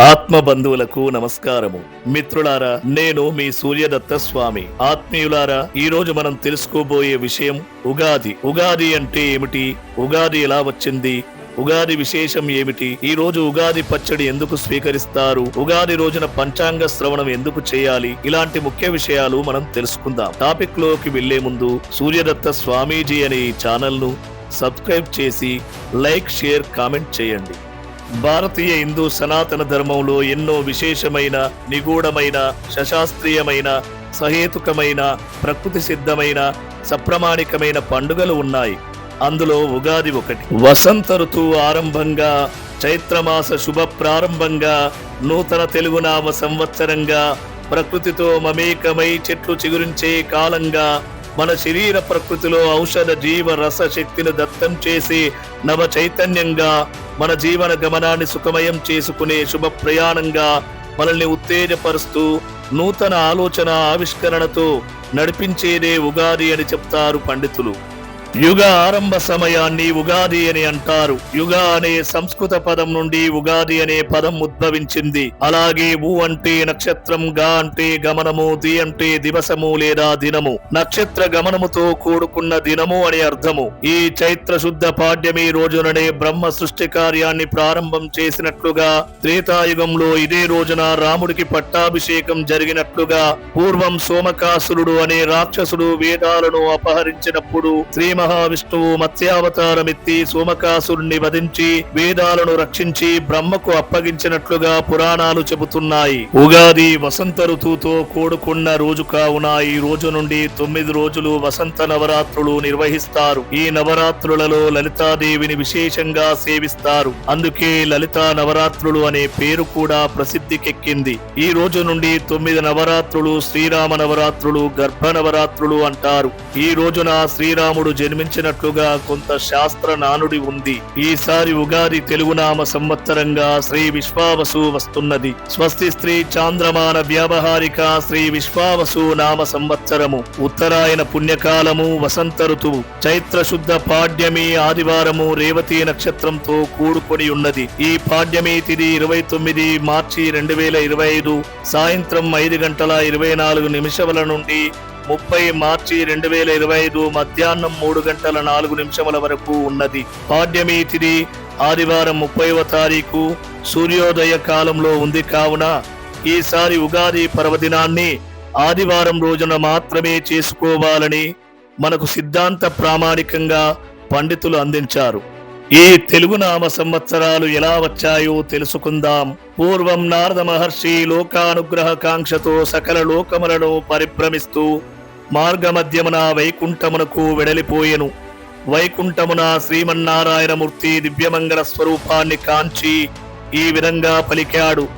ఆత్మ బంధువులకు నమస్కారము. మిత్రులారా నేను మీ సూర్యదత్త స్వామి. ఆత్మీయులారా ఈ రోజు మనం తెలుసుకోబోయే విషయం ఉగాది. ఉగాది అంటే ఏమిటి? ఉగాది ఎలా వచ్చింది? ఉగాది విశేషం ఏమిటి? ఈ రోజు ఉగాది పచ్చడి ఎందుకు స్వీకరిస్తారు? ఉగాది రోజున పంచాంగ శ్రవణం ఎందుకు చేయాలి? ఇలాంటి ముఖ్య విషయాలు మనం తెలుసుకుందాం. టాపిక్లోకి వెళ్ళే ముందు సూర్యదత్త స్వామీజీ అనే ఈ ఛానల్ను సబ్స్క్రైబ్ చేసి లైక్ షేర్ కామెంట్ చేయండి. భారతీయ హిందూ సనాతన ధర్మంలో ఎన్నో విశేషమైన నిగూఢమైన శశాస్త్రీయమైన సహేతుకమైన ప్రకృతి సిద్ధమైన సప్రమాణికమైన పండుగలు ఉన్నాయి. అందులో ఉగాది ఒకటి. వసంత ఋతువు ఆరంభంగా చైత్రమాస శుభ ప్రారంభంగా నూతన తెలుగునామ సంవత్సరంగా ప్రకృతితో మమేకమై చెట్లు చిగురించే కాలంగా మన శరీర ప్రకృతిలో ఔషధ జీవ రస శక్తిని దత్తం చేసి నవ చైతన్యంగా మన జీవన గమనాన్ని సుఖమయం చేసుకునే శుభ ప్రయాణంగా మనల్ని ఉత్తేజపరుస్తూ నూతన ఆలోచన ఆవిష్కరణతో నడిపించేదే ఉగాది అని చెప్తారు పండితులు. యుగ ఆరంభ సమయాన్ని ఉగాది అని అంటారు. యుగ అనే సంస్కృత పదం నుండి ఉగాది అనే పదం ఉద్భవించింది. అలాగే ఊ అంటే నక్షత్రం గా అంటే గమనము ది అంటే దివసము లేదా దినము. నక్షత్ర గమనముతో కూడుకున్న దినము అని అర్థము. ఈ చైత్ర శుద్ధ పాడ్యమి రోజుననే బ్రహ్మ సృష్టి కార్యాన్ని ప్రారంభం చేసినట్లుగా త్రేతాయుగంలో ఇదే రోజున రాముడికి పట్టాభిషేకం జరిగినట్లుగా పూర్వం సోమకాసురుడు అనే రాక్షసుడు వేదాలను అపహరించినప్పుడు శ్రీ మహావిష్ణువు మత్స్యావతారమెత్తి సోమకాసురుణ్ణి వధించి వేదాలను రక్షించి బ్రహ్మకు అప్పగించినట్లుగా పురాణాలు చెబుతున్నాయి. ఉగాది వసంత ఋతువుతో కూడుకున్న రోజు కావున ఈ రోజు నుండి తొమ్మిది రోజులు వసంత నవరాత్రులు నిర్వహిస్తారు. ఈ నవరాత్రులలో లలితాదేవిని విశేషంగా సేవిస్తారు. అందుకే లలితా నవరాత్రులు అనే పేరు కూడా ప్రసిద్ధికెక్కింది. ఈ రోజు నుండి తొమ్మిది నవరాత్రులు శ్రీరామ నవరాత్రులు గర్భ నవరాత్రులు అంటారు. ఈ రోజున శ్రీరాముడు నిర్మించినట్లుగా కొంత శాస్త్ర నానుడి ఉంది. ఈసారి ఉగాది తెలుగునామ సంవత్సరంగా శ్రీ విశ్వావసు వస్తున్నది. స్వస్తి స్త్రీ చాంద్రమాన వ్యావహారిక శ్రీ విశ్వావసు నామ సంవత్సరము. ఉత్తరాయణ పుణ్యకాలము వసంత ఋతువు. చైత్ర శుద్ధ పాడ్యమి ఆదివారము రేవతి నక్షత్రంతో కూడుకొని ఉన్నది. ఈ పాడ్యమి తిది ఇరవై తొమ్మిది మార్చి రెండు వేల ఇరవై ఐదు సాయంత్రం ఐదు గంటల ఇరవై నాలుగు నిమిషముల నుండి ముప్పై మార్చి రెండు వేల ఇరవై ఐదు మధ్యాహ్నం మూడు గంటల నాలుగు నిమిషముల వరకు ఉన్నది. పాడ్యమి తిది ఆదివారం ముప్పైవ తారీఖు సూర్యోదయ కాలంలో ఉంది. కావున ఈసారి ఉగాది పర్వదినాన్ని ఆదివారం రోజున మాత్రమే చేసుకోవాలని మనకు సిద్ధాంత ప్రామాణికంగా పండితులు అందించారు. ఈ తెలుగు నామ సంవత్సరాలు ఎలా వచ్చాయో తెలుసుకుందాం. పూర్వం నారద మహర్షి లోకానుగ్రహ కాంక్షతో సకల లోకములను పరిభ్రమిస్తూ మార్గమధ్యమున వైకుంఠమునకు వెడలిపోయెను. వైకుంఠమున శ్రీమన్నారాయణమూర్తి దివ్యమంగళ స్వరూపాన్ని కాంచి ఈ విధంగా పలికాడు.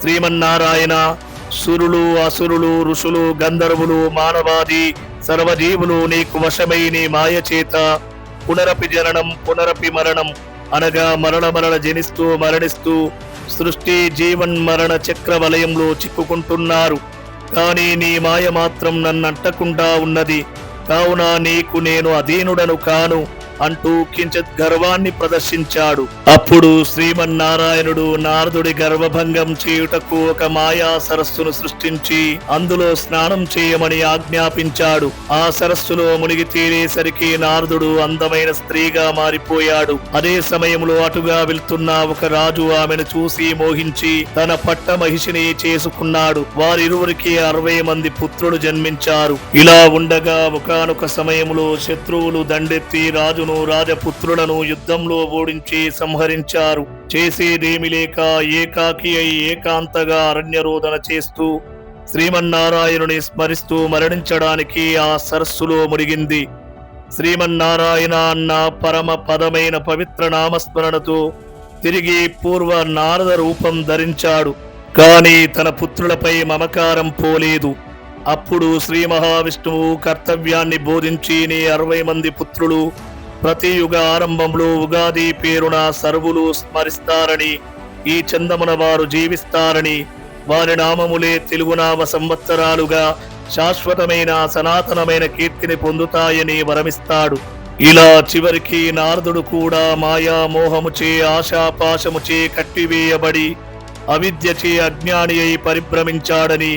శ్రీమన్నారాయణ సురులు అసురులు ఋషులు గంధర్వులు మానవాది సర్వజీవులు నీకు వశమై నీ మాయ చేత పునరపి జననం పునరపి మరణం అనగా మరణ మరణ జనిస్తూ మరణిస్తూ సృష్టి జీవన్ మరణ చక్ర వలయంలో చిక్కుకుంటున్నారు. కానీ నీ మాయ మాత్రం నన్నంటకుండా ఉన్నది. కావున నీకు నేను అధీనుడను కాను. అంటూ కించిత్ గర్వాన్ని ప్రదర్శించాడు. అప్పుడు శ్రీమన్నారాయణుడు నారదుడి గర్వభంగం చేయుటకు ఒక మాయా సరస్సును సృష్టించి అందులో స్నానం చేయమని ఆజ్ఞాపించాడు. ఆ సరస్సులో మునిగి తీరేసరికి నారదుడు అందమైన స్త్రీగా మారిపోయాడు. అదే సమయంలో అటుగా వెళ్తున్న ఒక రాజు ఆమెను చూసి మోహించి తన పట్ట మహిషిని చేసుకున్నాడు. వారిరువురికి అరవై మంది పుత్రులు జన్మించారు. ఇలా ఉండగా ఒకానొక సమయంలో శత్రువులు దండెత్తి రాజును రాజపుత్రులను యుద్ధంలో ఓడించి సంహరించారు. చేసేదేమి లేక ఏకాకి అయి ఏకాంతగా అరణ్యరోధన చేస్తూ శ్రీమన్నారాయణుని స్మరిస్తూ మరణించడానికి ఆ సరస్సులో మునిగింది. శ్రీమన్నారాయణ అన్న పరమ పదమైన పవిత్ర నామస్మరణతో తిరిగి పూర్వ నారద రూపం ధరించాడు. కాని తన పుత్రులపై మమకారం పోలేదు. అప్పుడు శ్రీ మహావిష్ణువు కర్తవ్యాన్ని బోధించి నీ అరవై మంది పుత్రులు ప్రతి యుగ ఆరంభంలో ఉగాది పేరున సర్వులు స్మరిస్తారని ఈ చందమున వారు జీవిస్తారని వారి నామములే తెలుగునామ సంవత్సరాలుగా శాశ్వతమైన సనాతనమైన కీర్తిని పొందుతాయని వరమిస్తాడు. ఇలా చివరికి నారదుడు కూడా మాయా మోహముచే ఆశాపాశముచే కట్టివేయబడి అవిద్యచే అజ్ఞాని అయి పరిభ్రమించాడని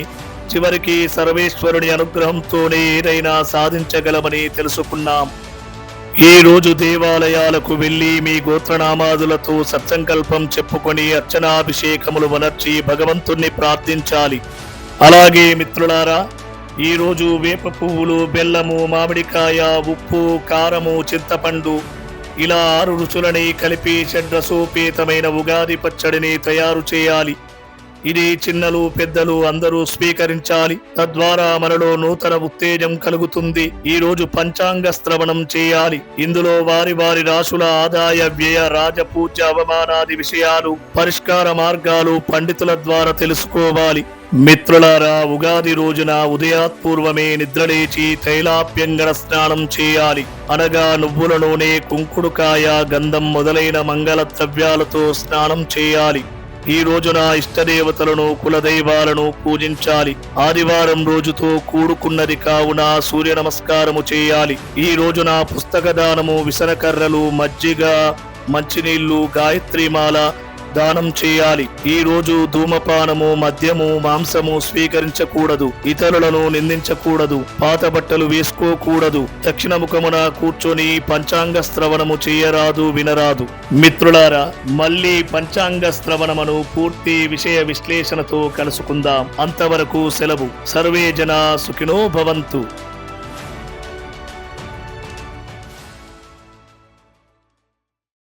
చివరికి సర్వేశ్వరుని అనుగ్రహంతోనే ఏదైనా సాధించగలమని తెలుసుకున్నాం. ఈ రోజు దేవాలయాలకు వెళ్ళి మీ గోత్రనామాదులతో సత్సంకల్పం చెప్పుకొని అర్చనాభిషేకములు వనర్చి భగవంతుణ్ణి ప్రార్థించాలి. అలాగే మిత్రులారా ఈరోజు వేప పువ్వులు బెల్లము మామిడికాయ ఉప్పు కారము చింతపండు ఇలా ఆరు రుచులని కలిపి షడ్రసోపేతమైన ఉగాది పచ్చడిని తయారు చేయాలి. ఇది చిన్నలు పెద్దలు అందరూ స్వీకరించాలి. తద్వారా మనలో నూతన ఉత్తేజం కలుగుతుంది. ఈ రోజు పంచాంగ శ్రవణం చేయాలి. ఇందులో వారి వారి రాశుల ఆదాయ వ్యయ రాజపూజ్య అవమానాది విషయాలు పరిష్కార మార్గాలు పండితుల ద్వారా తెలుసుకోవాలి. మిత్రులారా ఉగాది రోజున ఉదయాత్పూర్వమే నిద్రలేచి తైలాప్యంగన స్నానం చేయాలి. అనగా నువ్వుల నూనె కుంకుడుకాయ గంధం మొదలైన మంగళ ద్రవ్యాలతో స్నానం చేయాలి. ఈ రోజున ఇష్టదేవతలను కులదైవాలను పూజించాలి. ఆదివారం రోజుతో కూడుకున్నది కావున సూర్య నమస్కారము చేయాలి. ఈ రోజున పుస్తక దానము విసనకర్రలు మజ్జిగ మంచినీళ్ళు గాయత్రిమాల దానం చేయాలి. ఈ రోజు ధూమపానము మద్యము మాంసము స్వీకరించకూడదు. ఇతరులను నిందించకూడదు. పాత బట్టలు వేసుకోకూడదు. దక్షిణ ముఖమున కూర్చొని పంచాంగ శ్రవణము చేయరాదు వినరాదు. మిత్రులారా మళ్ళీ పంచాంగ శ్రవణమును పూర్తి విషయ విశ్లేషణతో కలుసుకుందాం. అంతవరకు సెలవు. సర్వే జనా సుఖినో భవంతు.